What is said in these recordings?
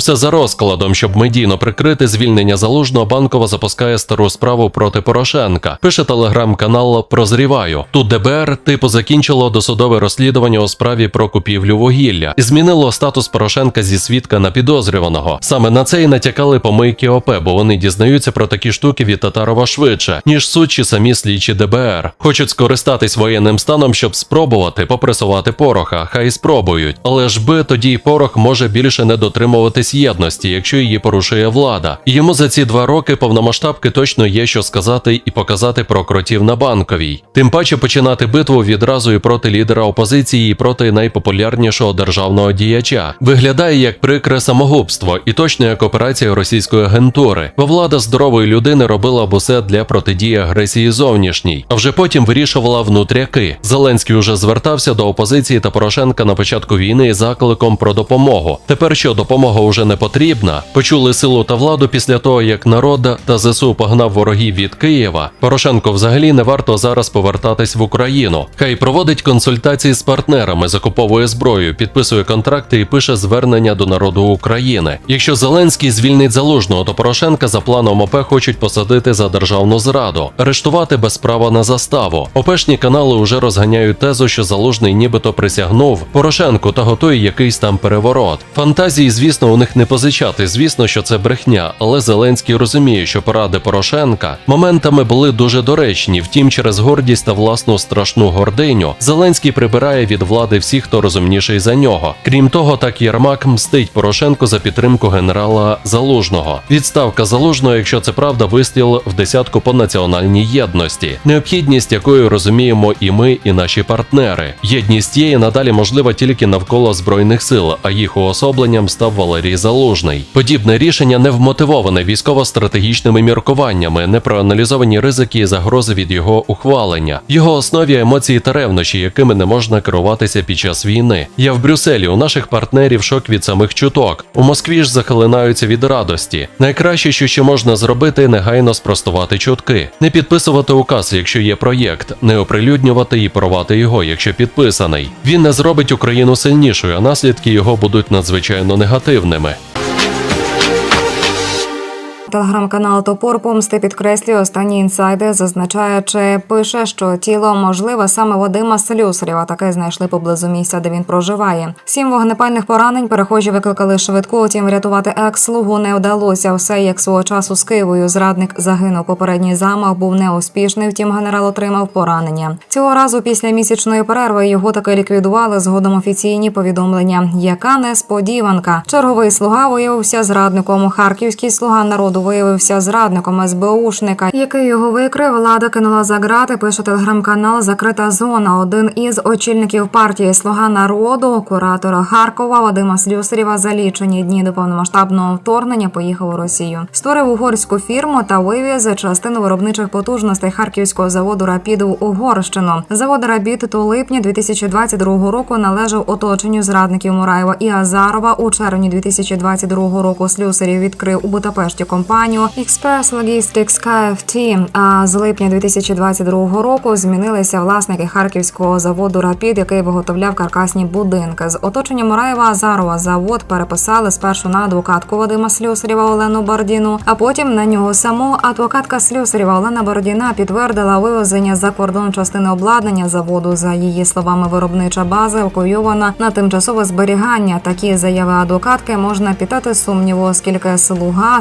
Все за розкладом, щоб медійно прикрити звільнення залужного, банкова запускає стару справу проти Порошенка. Пише телеграм-канал Прозріваю. Тут ДБР типу закінчило досудове розслідування у справі про купівлю вугілля і змінило статус Порошенка зі свідка на підозрюваного. Саме на це і натякали помийки ОП, бо вони дізнаються про такі штуки від Татарова швидше, ніж суд самі слідчі ДБР. Хочуть скористатись воєнним станом, щоб спробувати попресувати пороха. Хай спробують. Але ж би тоді порох може більше не дотримуватись єдності, якщо її порушує влада. Йому за ці два роки повномасштабки точно є що сказати і показати про кротів на банковій. Тим паче починати битву відразу і проти лідера опозиції, і проти найпопулярнішого державного діяча. Виглядає як прикре самогубство і точно як операція російської агентури, бо влада здорової людини робила б усе для протидії агресії зовнішній, а вже потім вирішувала внутряки. Зеленський уже звертався до опозиції та Порошенка на початку війни із закликом про допомогу. Тепер що допомога уже не потрібна? Почули силу та владу після того, як народ та ЗСУ погнав ворогів від Києва. Порошенко взагалі не варто зараз повертатись в Україну. Хай проводить консультації з партнерами, закуповує зброю, підписує контракти і пише звернення до народу України. Якщо Зеленський звільнить залужного, то Порошенка за планом ОП хочуть посадити за державну зраду, арештувати без права на заставу. ОПшні канали уже розганяють тезу, що залужний нібито присягнув Порошенку та готує якийсь там переворот. Фантазії, звісно, у них не позичати. Звісно, що це брехня, але Зеленський розуміє, що поради Порошенка моментами були дуже доречні. Втім, через гордість та власну страшну гординю Зеленський прибирає від влади всіх, хто розумніший за нього. Крім того, так Єрмак мстить Порошенку за підтримку генерала Залужного. Відставка Залужного, якщо це правда, вистріл в десятку по національній єдності, необхідність якої розуміємо і ми, і наші партнери. Єдність є і надалі можлива тільки навколо збройних сил, а їх уособленням став Валерій Залужний. Подібне рішення не вмотивоване військово-стратегічними міркуваннями, не проаналізовані ризики і загрози від його ухвалення. Його основі емоції та ревнощі, якими не можна керуватися під час війни. Я в Брюсселі. У наших партнерів шок від самих чуток. У Москві ж захлинаються від радості. Найкраще, що ще можна зробити, негайно спростувати чутки, не підписувати указ, якщо є проєкт, не оприлюднювати і порвати його, якщо підписаний. Він не зробить Україну сильнішою, а наслідки його будуть надзвичайно негативними. way. Телеграм-канал Топор помсти підкреслює останні інсайди, зазначаючи, пише, що тіло можливе саме Вадима Слюсарєва. Таке знайшли поблизу місця, де він проживає. Сім вогнепальних поранень перехожі викликали швидку. Утім, врятувати екс-слугу не вдалося. Все як свого часу з Києвою. Зрадник загинув. Попередній замах був неуспішний. Втім, генерал отримав поранення. Цього разу після місячної перерви його таки ліквідували. Згодом офіційні повідомлення. Яка несподіванка? Черговий слуга виявився зрадником. Харківський слуга народу виявився зрадником СБУшника, який його викрив. Влада кинула за грати. Пише телеграм-канал Закрита зона. Один із очільників партії Слуга народу, куратора Харкова Вадима Слюсарєва за лічені дні до повномасштабного вторгнення поїхав у Росію. Створив угорську фірму та вивіз частину виробничих потужностей харківського заводу Рапід в Угорщину. Завод Рапід до липня 2022 року належав оточенню зрадників Мураєва і Азарова. У червні 2022 року Слюсарів відкрив у Будапешті компанію Express Logistics KFT, А з липня 2022 року змінилися власники харківського заводу Рапід, який виготовляв каркасні будинки. З оточення Мураєва Азарова завод переписали спершу на адвокатку Вадима Слюсарєва Олену Бардіну, а потім на нього саму адвокатка Слюсарєва Олена Бардіна підтвердила вивезення за кордон частини обладнання заводу. За її словами, виробнича база евакуйована на тимчасове зберігання. Такі заяви адвокатки можна питати сумніву, оскільки слуга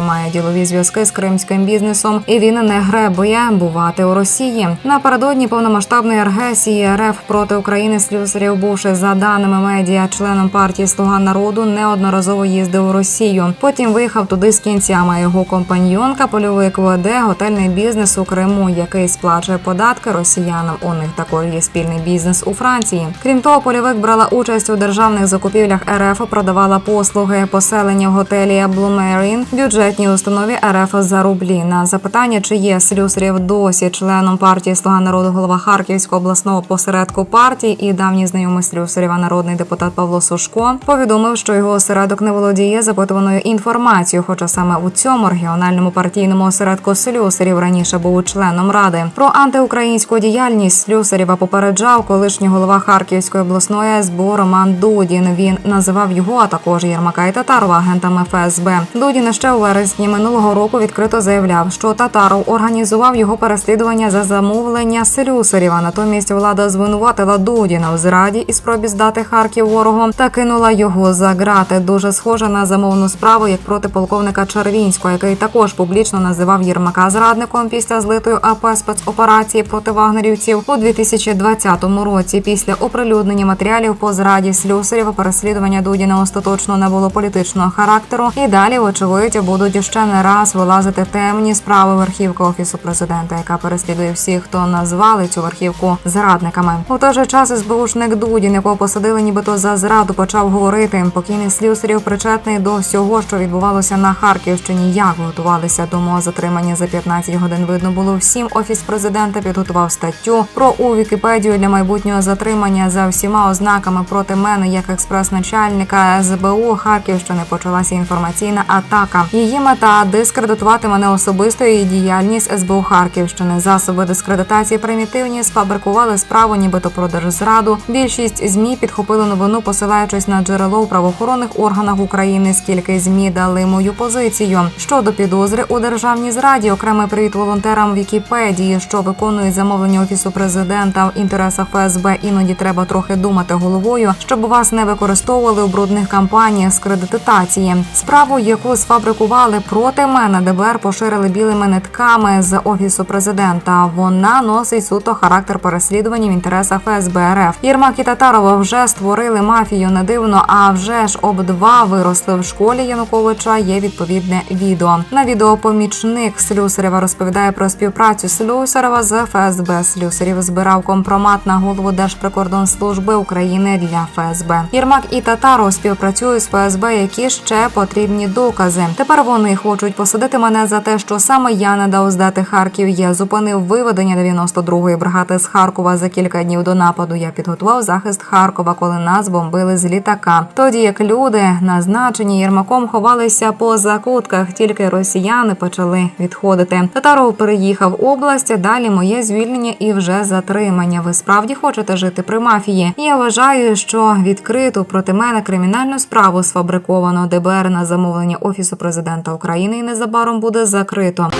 Слюсарів має ділові зв'язки з кримським бізнесом, і він не гребує бувати у Росії. Напередодні повномасштабної агресії РФ проти України Слюсарів, бувши за даними медіа, членом партії Слуга народу, неодноразово їздив у Росію. Потім виїхав туди з кінцями. Його компаньйонка польовик веде готельний бізнес у Криму, який сплачує податки росіянам. У них також є спільний бізнес у Франції. Крім того, польовик брала участь у державних закупівлях РФ, продавала послуги поселення в готелі Блумерін. В бюджеті бюджетній установі РФ за рублі. На запитання, чи є Слюсарєв досі членом партії Слуга народу голова Харківського обласного посередку партії і давній знайомий Слюсарєва народний депутат Павло Сушко повідомив, що його осередок не володіє запитуваною інформацією, хоча саме у цьому регіональному партійному осередку Слюсарів раніше був членом ради. Про антиукраїнську діяльність Слюсарєва попереджав колишній голова Харківської обласної СБУ Роман Дудін. Він називав його, а також Єрмака і Татарова агентами ФСБ. Дудін ще у вересні минулого року відкрито заявляв, що Татаров організував його переслідування за замовлення Слюсарєва. Натомість влада звинуватила Дудіна в зраді і спробі здати Харків ворогом та кинула його за грати. Дуже схоже на замовну справу, як проти полковника Червінського, який також публічно називав Єрмака зрадником після злитої АП спецоперації проти вагнерівців у 2020 році. Після оприлюднення матеріалів по зраді Слюсарєва переслідування Дудіна остаточно не було політичного характеру. І далі, вочевидь, будуть ще не раз вилазити темні справи верхівки офісу президента, яка переслідує всіх, хто назвали цю верхівку зрадниками. У той же час СБУшник Дудін, якого посадили нібито за зраду, почав говорити. Покійний Слюсарєв причетний до всього, що відбувалося на Харківщині. Як готувалися до мого затримання за 15 годин. Видно було всім. Офіс президента підготував статтю про у Вікіпедію для майбутнього затримання за всіма ознаками проти мене, як експрес-начальника СБУ Харківщини. Почалася інформаційна атака. Її мета дискредитувати мене особисто і діяльність СБУ Харківщини. Засоби дискредитації примітивні сфабрикували справу, нібито про держзраду. Більшість змі підхопили новину, посилаючись на джерело у правоохоронних органах України. Скільки змі дали мою позицію щодо підозри у державній зраді, окремий привіт волонтерам Вікіпедії, що виконують замовлення офісу президента в інтересах ФСБ. Іноді треба трохи думати головою, щоб вас не використовували у брудних кампаніях з кредитації. Справу, яку сфабрикували проти мене, ДБР поширили білими нитками з офісу президента. Вона носить суто характер переслідування в інтересах ФСБ РФ. Єрмак і Татарова вже створили мафію. Не дивно, а вже ж обидва виросли в школі Януковича. Є відповідне відео. На відео помічник Слюсарєва розповідає про співпрацю Слюсарєва з ФСБ. Слюсарєв збирав компромат на голову Держприкордонслужби України для ФСБ. Єрмак і Татаров співпрацюють з ФСБ. Які ще потрібні докази? Тепер вони хочуть посадити мене за те, що саме я не дав здати Харків. Я зупинив виведення 92-ї бригади з Харкова за кілька днів до нападу. Я підготував захист Харкова, коли нас бомбили з літака. Тоді як люди, назначені Єрмаком, ховалися по закутках, тільки росіяни почали відходити. Татаров переїхав область. Далі моє звільнення і вже затримання. Ви справді хочете жити при мафії? Я вважаю, що відкриту проти мене кримінальну справу сфабриковано ДБР на замовлення офісу президента України і незабаром буде закрито.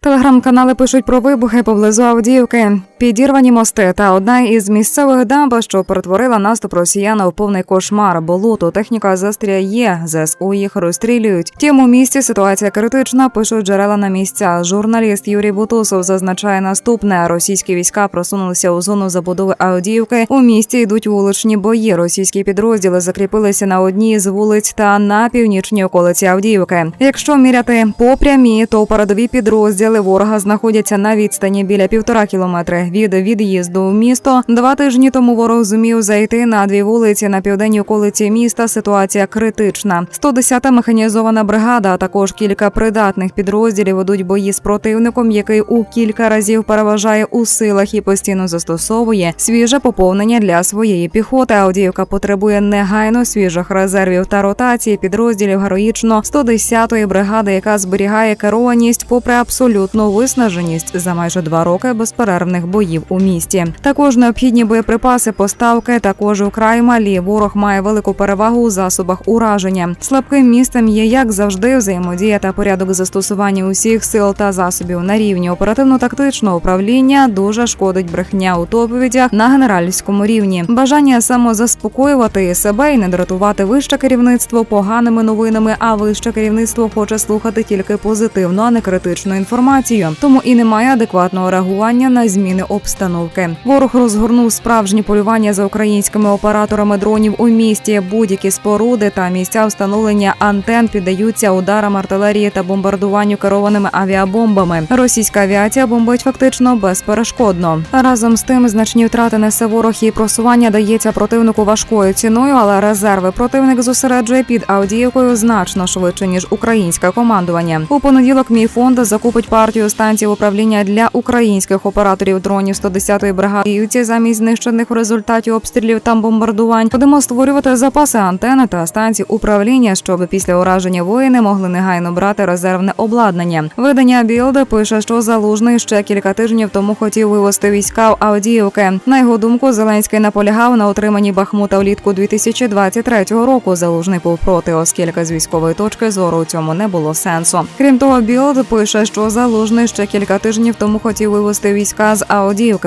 Телеграм-канали пишуть про вибухи поблизу Авдіївки, підірвані мости та одна із місцевих дамб, що перетворила наступ росіян у повний кошмар. Болото техніка застряє, ЗСУ їх розстрілюють. Втім, у місті ситуація критична. Пишуть джерела на місця. Журналіст Юрій Бутусов зазначає наступне: російські війська просунулися у зону забудови Авдіївки. У місті йдуть вуличні бої. Російські підрозділи закріпилися на одній з вулиць та на північній околиці Авдіївки. Якщо міряти по прямій, то передові підрозділи ворога знаходяться на відстані біля півтора кілометри від від'їзду в місто. Два тижні тому ворог зумів зайти на дві вулиці на південній околиці міста. Ситуація критична. 110-та механізована бригада, а також кілька придатних підрозділів ведуть бої з противником, який у кілька разів переважає у силах і постійно застосовує свіже поповнення для своєї піхоти. Авдіївка потребує негайно свіжих резервів та ротації підрозділів героїчно 110-ї бригади, яка зберігає керованість попри абсолютну виснаженість за майже два роки безперервних боїв у місті. Також необхідні боєприпаси, поставки також украй малі. Ворог має велику перевагу у засобах ураження. Слабким містом є як завжди взаємодія та порядок застосування усіх сил та засобів на рівні оперативно-тактичного управління дуже шкодить брехня у доповідях на генеральському рівні. Бажання самозаспокоювати себе і не дратувати вище керівництво поганими новинами. А вище керівництво хоче слухати тільки позитивну, а не критичну інформацію. Тому і немає адекватного реагування на зміни обстановки. Ворог розгорнув справжні полювання за українськими операторами дронів у місті. Будь-які споруди та місця встановлення антен піддаються ударам артилерії та бомбардуванню керованими авіабомбами. Російська авіація бомбить фактично безперешкодно. Разом з тим значні втрати несе ворог і просування дається противнику важкою ціною, але резерви противник зосереджує під Авдіївкою значно швидше ніж українське командування. У понеділок мій фонд закупить партію станцій управління для українських операторів дронів 110-ї бригади Київці замість знищених в результаті обстрілів та бомбардувань. Будемо створювати запаси антени та станцій управління, щоб після ураження воїни могли негайно брати резервне обладнання. Видання Білд пише, що залужний ще кілька тижнів тому хотів вивести війська в Авдіївки. На його думку, Зеленський наполягав на отриманні Бахмута влітку 2023 року. Залужний був проти, оскільки з військової точки зору у цьому не було сенсу. Крім того, Білд пише, що залужний ще кілька тижнів тому хотів вивести війська з Авдіївки,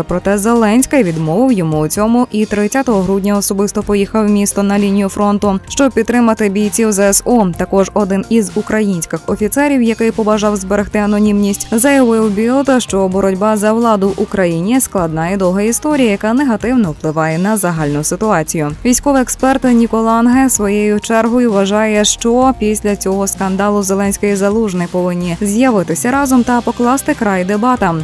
проте Зеленський відмовив йому у цьому і 30 грудня особисто поїхав в місто на лінію фронту, щоб підтримати бійців ЗСУ. Також один із українських офіцерів, який побажав зберегти анонімність, заявив Білд, що боротьба за владу в Україні складна і довга історія, яка негативно впливає на загальну ситуацію. Військовий експерт Ніколанге своєю чергою вважає, що після цього скандалу Зеленський і Залужний повинні з'явитися разом та покласти край дебатам.